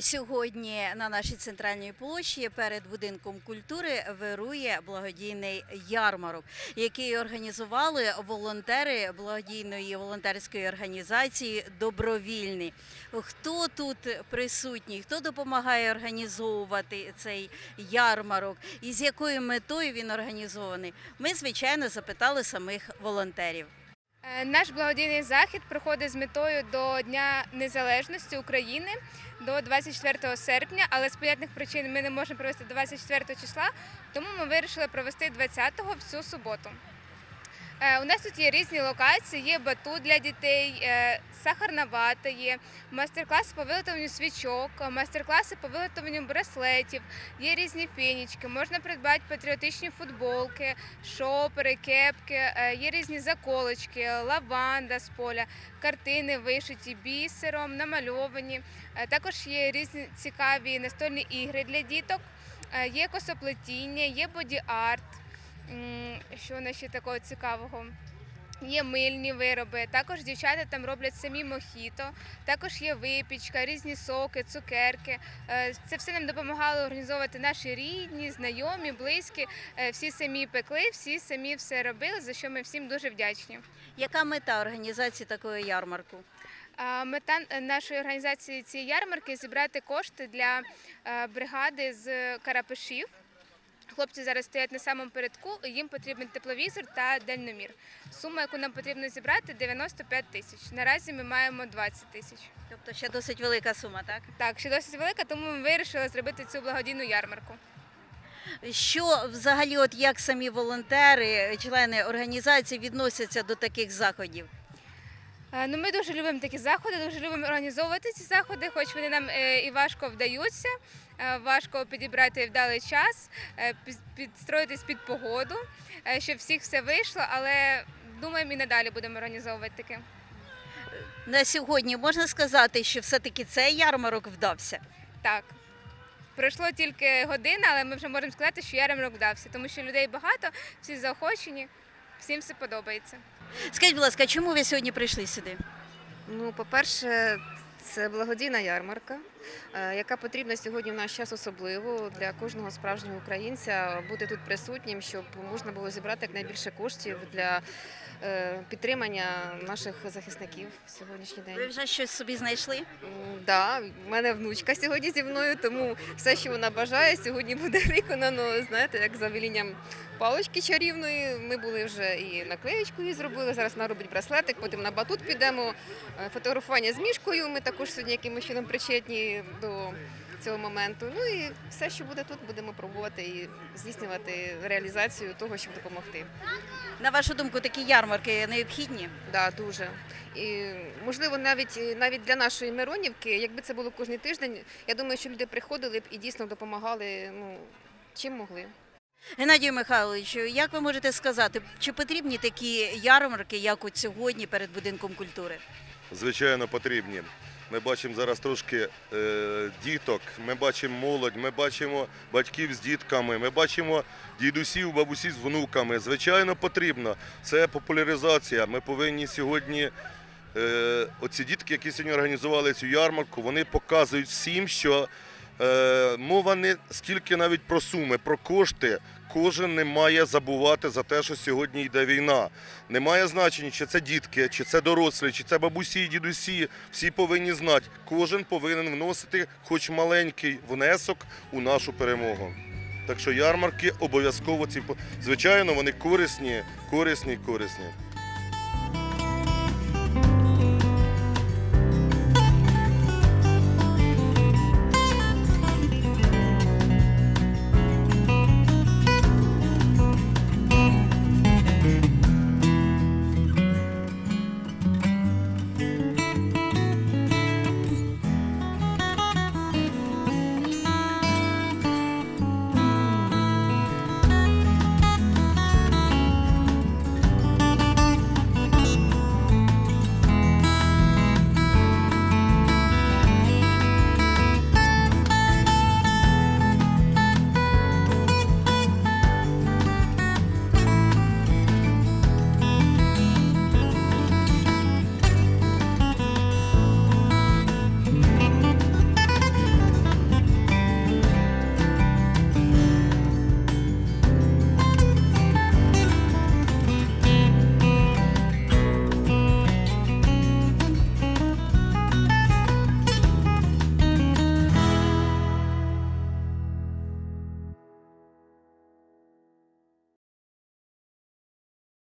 Сьогодні на нашій центральній площі перед будинком культури вирує благодійний ярмарок, який організували волонтери благодійної волонтерської організації Добровільний. Хто тут присутній? Хто допомагає організовувати цей ярмарок і з якою метою він організований? Ми звичайно запитали самих волонтерів. Е, Наш благодійний захід проходить з метою до Дня Незалежності України до 24 серпня, але з понятних причин ми не можемо провести 24 числа, тому ми вирішили провести 20-го в цю суботу. Е, У нас тут є різні локації, є батут для дітей, е, сахарна вата є, майстер-класи по виготовленню свічок, майстер-класи по виготовленню браслетів, є різні фінічки, можна придбати патріотичні футболки, шопери, кепки, е, є різні заколочки, лаванда з поля, картини вишиті бісером, намальовані. Е, Також є різні цікаві настольні ігри для діток, е, є косоплетіння, є боді-арт. Що у нас ще такого цікавого? Є мильні вироби, також дівчата там роблять самі мохіто, також є випічка, різні соки, цукерки. Е, Це все нам допомагало організовувати наші рідні, знайомі, близькі. Е, Всі самі пекли, всі самі все робили, за що ми всім дуже вдячні. Яка мета організації такого ярмарку? Мета е, нашої організації цієї ярмарки зібрати кошти для бригади з Карапишів. Хлопці зараз стоять на самому передку, і їм потрібен тепловізор та дальномір. Сума, яку нам потрібно зібрати, 95 тисяч. Наразі ми маємо 20 тисяч. Тобто ще досить велика сума, так? Так, ще досить велика, тому ми вирішили зробити цю благодійну ярмарку. Що взагалі, от як самі волонтери, члени організації відносяться до таких заходів? Е, Ну, ми дуже любимо такі заходи, дуже любимо організовувати ці заходи, хоч вони нам е, і важко вдаються, е, важко підібрати вдалий час, під- підстроїтись під погоду, щоб всіх все вийшло, але думаємо і надалі будемо організовувати таке. На сьогодні можна сказати, що все-таки цей ярмарок вдався. Так. Пройшло тільки година, але ми вже можемо сказати, що ярмарок вдався, тому що людей багато, всі заохочені, всім все подобається. Скажіть, будь ласка, чому ви сьогодні прийшли сюди? Ну, по-перше, це благодійна ярмарка, яка потрібна сьогодні в наш час особливо для кожного справжнього українця бути тут присутнім, щоб можна було зібрати якнайбільше коштів для е, підтримання наших захисників в сьогоднішній день. Е. вже щось собі знайшли? Да, в мене внучка сьогодні зі мною, тому все, що вона бажає, сьогодні буде виконано. Знаєте, як за велінням палички чарівної. Ми були вже і наклеєчку її зробили. Зараз вона робить браслетик, потім на батут підемо. Е, Фотографування з мішкою. Ми також сьогодні якимось чином причетні до цього моменту. Ну і все, що буде тут, будемо пробувати і здійснювати реалізацію того, щоб допомогти. На вашу думку, такі ярмарки необхідні? Да, дуже. І можливо, навіть навіть для нашої Миронівки, якби це було кожен тиждень, я думаю, що люди приходили б і дійсно допомагали ну, чим могли. Геннадію Михайловичу, як ви можете сказати, чи потрібні такі ярмарки, як от сьогодні перед будинком культури? звичайно, потрібні. Ми бачимо зараз трошки е, діток, ми бачимо молодь, ми бачимо батьків з дітками, ми бачимо дідусів, бабусів з внуками. Звичайно, потрібно. Це популяризація. Ми повинні сьогодні. Е, оці дітки, які сьогодні організували цю ярмарку, вони показують всім, що мова не скільки навіть про суми, про кошти. Кожен не має забувати за те, що сьогодні йде війна. Немає значення, чи це дітки, чи це дорослі, чи це бабусі, дідусі. Всі повинні знати. Кожен повинен вносити хоч маленький внесок у нашу перемогу. Так що ярмарки обов'язково ці звичайно вони корисні, корисні, корисні.